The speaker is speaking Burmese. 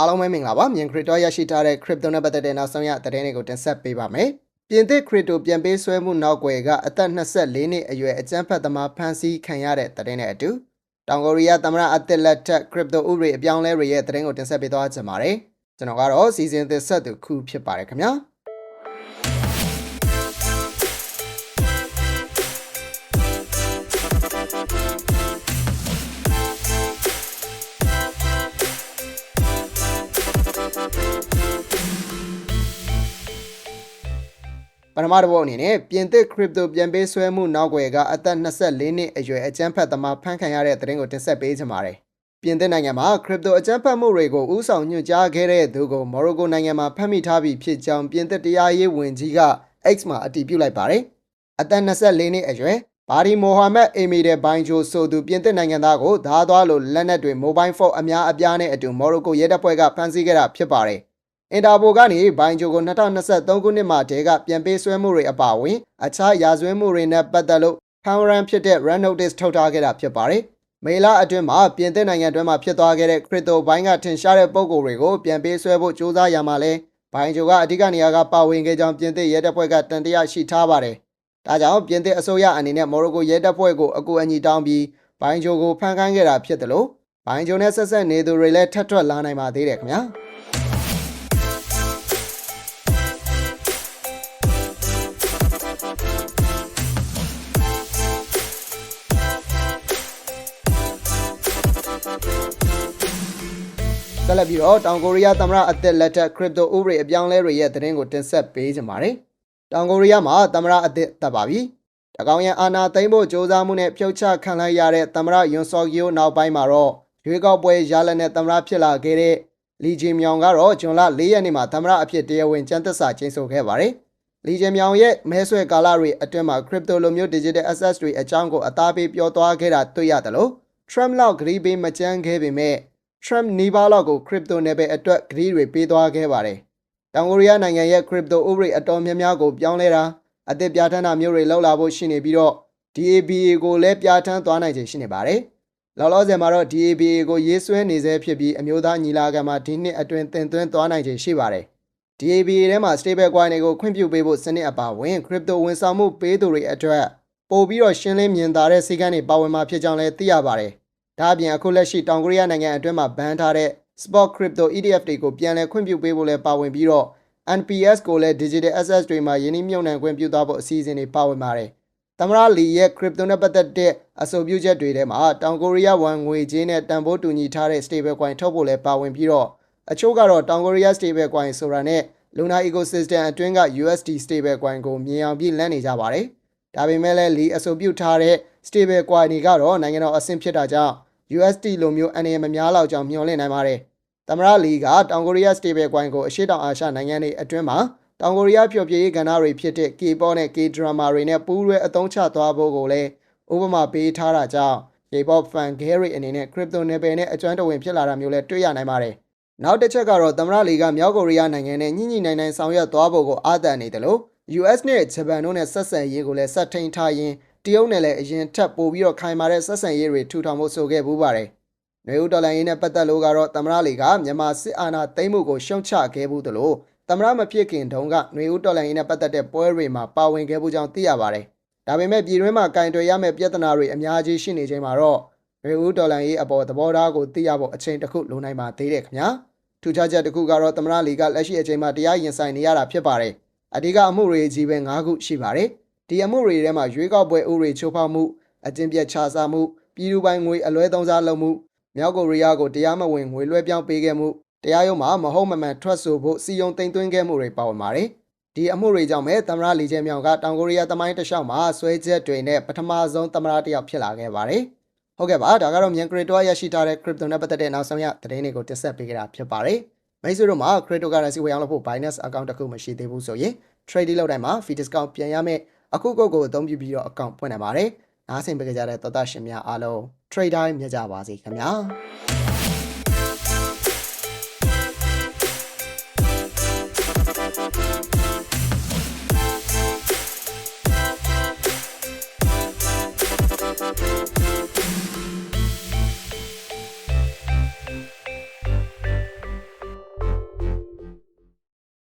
အားလုံးပဲမင်္ဂလာပါမြန် crypto ရရှိထားတဲ့ crypto နဲ့ပတ်သက်တဲ့နောက်ဆုံးရသတင်းတွေကိုတင်ဆက်ပေးပါမယ်ပြင်သစ် crypto ပြန်ပေးဆွဲမှုနောက်ွယ်ကအသက်24နှစ်အရွယ်အကျန်းဖတ်သမားဖမ်းဆီးခံရတဲ့သတင်းနဲ့အတူတောင်ကိုရီးယားသမ္မတအသစ်လက်ထက် crypto ဥပဒေအပြောင်းအလဲတွေရဲ့သတင်းကိုတင်ဆက်ပေးသွားကြပါမယ်ကျွန်တော်ကတော့စီစဉ်သစ်ဆက်သူခုဖြစ်ပါတယ်ခင်ဗျာ ထမတစ်ပုတ်အနေနဲ့ပြင်သစ် crypto ပြန်ပေးဆွဲမှုနောက်ွယ်ကအသက်24နှစ်အရွယ်အကျန်းဖတ်သမားဖမ်းခံရတဲ့သတင်းကိုတင်ဆက်ပေးချင်ပါတယ်။ပြင်သစ်နိုင်ငံမှာ crypto အကျန်းဖတ်မှုတွေကိုဥဆောင်ညွှန်ကြားခဲ့တဲ့သူကိုမော်ရိုကိုနိုင်ငံမှာဖမ်းမိထားပြီးဖြစ်ကြောင်းပြင်သစ်တရားရေးဝန်ကြီးက X မှာအတည်ပြုလိုက်ပါတယ်။အသက်24နှစ်အရွယ်ဘာဒီမိုဟာမက်အေမီတဲ့ဘိုင်ဂျိုဆိုသူပြင်သစ်နိုင်ငံသားကိုဓားသွားလိုလက်နက်တွေမိုဘိုင်းဖုန်းအများအပြားနဲ့အတူမော်ရိုကိုရဲတပ်ဖွဲ့ကဖမ်းဆီးခဲ့တာဖြစ်ပါတယ်။ အင်တာပိုကနေဘိုင်ဂျိုကို2023ခုနှစ်မှာတည်းကပြန်ပေးဆွဲမှုတွေအပါအဝင်အခြားရာဇဝတ်မှုတွေနဲ့ပတ်သက်လို့ဖမ်းရန်ဖြစ်တဲ့ run notice ထုတ်ထားခဲ့တာဖြစ်ပါတယ်။မေလအတွင်းမှာပြင်သစ်နိုင်ငံအတွင်းမှာဖြစ်သွားခဲ့တဲ့ crypto ဘိုင်းကထင်ရှားတဲ့ပုံကိုယ်တွေကိုပြန်ပေးဆွဲဖို့ကြိုးစားရမှာလဲဘိုင်ဂျိုကအဓိကနေရာကပါဝင်ခဲ့ကြောင်းပြင်သစ်ရဲတပ်ဖွဲ့ကတန်တရားရှိထားပါတယ်။ဒါကြောင့်ပြင်သစ်အစိုးရအနေနဲ့မော်ရိုကိုရဲတပ်ဖွဲ့ကိုအကူအညီတောင်းပြီးဘိုင်ဂျိုကိုဖမ်းခိုင်းခဲ့တာဖြစ်တယ်လို့ဘိုင်ဂျိုနဲ့ဆက်ဆက်နေသူတွေလည်းထပ်ထွက်လာနိုင်ပါသေးတယ်ခင်ဗျာ။ ဆက်လက်ပြီးတော့တောင်ကိုရီးယားသမ္မတအသစ်လက်ထက် crypto ဥပဒေအပြောင်းအလဲတွေရဲ့သတင်းကိုတင်ဆက်ပေးကြပါမယ်။တောင်ကိုရီးယားမှာသမ္မတအသစ်တက်ပါပြီ။တကောင်ရန်အာဏာသိမ်းဖို့ကြိုးစားမှုနဲ့ဖြုတ်ချခံလိုက်ရတဲ့သမ္မတယွန်စော်ကီယိုနောက်ပိုင်းမှာတော့ရွေးကောက်ပွဲရလဒ်နဲ့သမ္မတဖြစ်လာခဲ့တဲ့လီဂျင်မြောင်ကတော့ဂျွန်လ၄ရက်နေ့မှာသမ္မတအဖြစ်တရားဝင်ကျမ်းသစ္စာကျင်းဆိုခဲ့ပါတယ်။လီဂျင်မြောင်ရဲ့မဲဆွယ်ကာလတွေအတွင်းမှာ crypto လိုမျိုး digital assets တွေအကြောင်းကိုအသားပေးပြောသွားခဲ့တာတွေ့ရတယ်လို့ Trump လောက်ဂရီးပေးမကြမ်းခဲ့ပေမဲ့ Trump နီးပါးလောက်ကို crypto နယ်ပယ်အတွက်ဂရီးတွေပေးသွားခဲ့ပါတယ်။တောင်ကိုရီးယားနိုင်ငံရဲ့ crypto ဥပဒေအတော်များများကိုပြောင်းလဲတာအသစ်ပြဋ္ဌာန်းတာမျိုးတွေလောက်လာဖို့ရှိနေပြီးတော့ DABA ကိုလည်းပြဋ္ဌာန်းသွားနိုင်ခြေရှိနေပါတယ်။လောလောဆယ်မှာတော့ DABA ကိုရေးဆွဲနေဆဲဖြစ်ပြီးအမျိုးသားညီလာခံမှာဒီနှစ်အတွင်းတင်သွင်းသွားနိုင်ခြေရှိပါတယ်။ DABA ထဲမှာ stable coin တွေကိုခွင့်ပြုပေးဖို့စနစ်အပါအဝင် crypto ဝန်ဆောင်မှုပေးသူတွေအတွက်ပို့ပြီးတော့ရှင်းလင်းမြင်သာတဲ့စီကံတွေပါဝင်မှာဖြစ်ကြောင်းလည်းသိရပါတယ်။ ဒါအပြင်အခုလက်ရှိတောင်ကိုရီးယားနိုင်ငံအတွင်းမှာဘန်ထားတဲ့ spot crypto ETF တွေကိုပြန်လည်ခွင့်ပြုပေးဖို့လည်းပါဝင်ပြီးတော့ NPS ကိုလည်း digital assets တွေမှာယင်းနှိမ့်မြုံနှံခွင့်ပြုသွားဖို့အစီအစဉ်တွေပါဝင်ပါတယ်။သမ္မတလီရဲ့ crypto နဲ့ပတ်သက်တဲ့အဆိုပြုချက်တွေထဲမှာတောင်ကိုရီးယားဝမ်ငွေကြေးနဲ့တန်ဖိုးတူညီထားတဲ့ stable coin ထုတ်ဖို့လည်းပါဝင်ပြီးတော့အချို့ကတော့တောင်ကိုရီးယား stable coin ဆိုတာနဲ့ Luna ecosystem အတွင်းက USD stable coin ကိုမြင်အောင်ပြလန့်နေကြပါတယ်။ဒါပေမဲ့လည်းလီအဆိုပြုထားတဲ့ stable coin တွေကတော့နိုင်ငံတော်အဆင့်ဖြစ်တာကြောင့် USD လိုမျိုးအနေမများလောက်ကြောင်မျှော်လင့်နိုင်ပါတယ်။သမ္မတလီကတောင်ကိုရီးယား stable coin ကိုအရှေ့တောင်အာရှနိုင်ငံတွေအတွင်းမှာတောင်ကိုရီးယားဖျော်ဖြေရေးကဏ္ဍတွေဖြစ်တဲ့ K-pop နဲ့ K-drama တွေနဲ့ပူးတွဲအသုံးချသွားဖို့ကိုလည်းဥပမာပေးထားတာကြောင့် K-pop fan ဂဲရီအနေနဲ့ crypto နယ်ပယ်နဲ့အကျွမ်းတဝင်ဖြစ်လာတာမျိုးလည်းတွေ့ရနိုင်ပါတယ်။နောက်တစ်ချက်ကတော့သမ္မတလီကမြောက်ကိုရီးယားနိုင်ငံနဲ့ညှိညှိနှိုင်းနှိုင်းဆောင်ရွက်သွားဖို့ကိုအားတန်နေတယ်လို့ US နဲ့ဂျပန်တို့နဲ့ဆက်ဆံရေးကိုလည်းဆက်ထိန်ထားရင်း တရုတ်နဲ့လည်းအရင်ထပ်ပို့ပြီးတော့ခိုင်မာတဲ့ဆက်ဆံရေးတွေထူထောင်ဖို့ဆိုခဲ့ပူးပါတယ်။နေဦးတော်လိုင်းရေးနဲ့ပတ်သက်လို့ကတော့သမ္မတလီကမြန်မာစစ်အာဏာသိမ်းမှုကိုရှုံချခဲ့ဘူးသလိုသမ္မတမဖြစ်ခင်တုန်းကနေဦးတော်လိုင်းရေးနဲ့ပတ်သက်တဲ့ပွဲတွေမှာပါဝင်ခဲ့မှုကြောင့်သိရပါတယ်။ဒါပေမဲ့ပြည်တွင်းမှာကင်တွယ်ရမယ့်ပြဿနာတွေအများကြီးရှိနေချိန်မှာတော့နေဦးတော်လိုင်းရေးအပေါ်သဘောထားကိုသိရဖို့အချိန်တစ်ခုလိုနိုင်ပါသေးတယ်ခင်ဗျာ။ထူးခြားချက်တစ်ခုကတော့သမ္မတလီကလက်ရှိအချိန်မှာတရားရင်ဆိုင်နေရတာဖြစ်ပါတယ်။အဓိကအမှုတွေကြီးပဲ၅ခုရှိပါတယ်။ ဒီအမှုတွေထဲမှာရွေးကောက်ပွဲဥပဒေချိုးဖောက်မှုအကျင့်ပြတ်ခြစားမှုပြည်သူပိုင်ငွေအလွဲသုံးစားလုပ်မှုမြောက်ကိုရီးယားကိုတရားမဝင်ငွေလွှဲပြောင်းပေးခဲ့မှုတရားရုံးမှာမဟုတ်မမှန်ထွက်ဆိုဖို့စီယုံတင်သွင်းခဲ့မှုတွေပါဝင်ပါတယ်။ဒီအမှုတွေကြောင့်ပဲသမ္မတလီကျဲမြောင်ကတောင်ကိုရီးယားတမိုင်းတစ်လျှောက်မှာဆွဲချက်တွေနဲ့ပထမဆုံးသမ္မတတစ်ယောက်ဖြစ်လာခဲ့ပါတယ်။ဟုတ်ကဲ့ပါဒါကတော့မြန် crypto ရရှိထားတဲ့ crypto နဲ့ပတ်သက်တဲ့နောက်ဆုံးရသတင်းတွေကိုတင်ဆက်ပေးကြတာဖြစ်ပါတယ်။မိတ်ဆွေတို့မှာ cryptocurrency ဝယ်အောင်လုပ်ဖို့ Binance account တစ်ခုမရှိသေးဘူးဆိုရင် trade လုပ်တိုင်းမှာ fee discount ပြန်ရမယ် အခုကုတ်ကိုအသုံးပြုပြီးတော့ account ဖွင့်နိုင်ပါတယ်။နားဆင်ပေးကြတဲ့သောတာရှင်များအားလုံး trade တိုင်းမြတ်ကြပါစေခင်ဗျာ။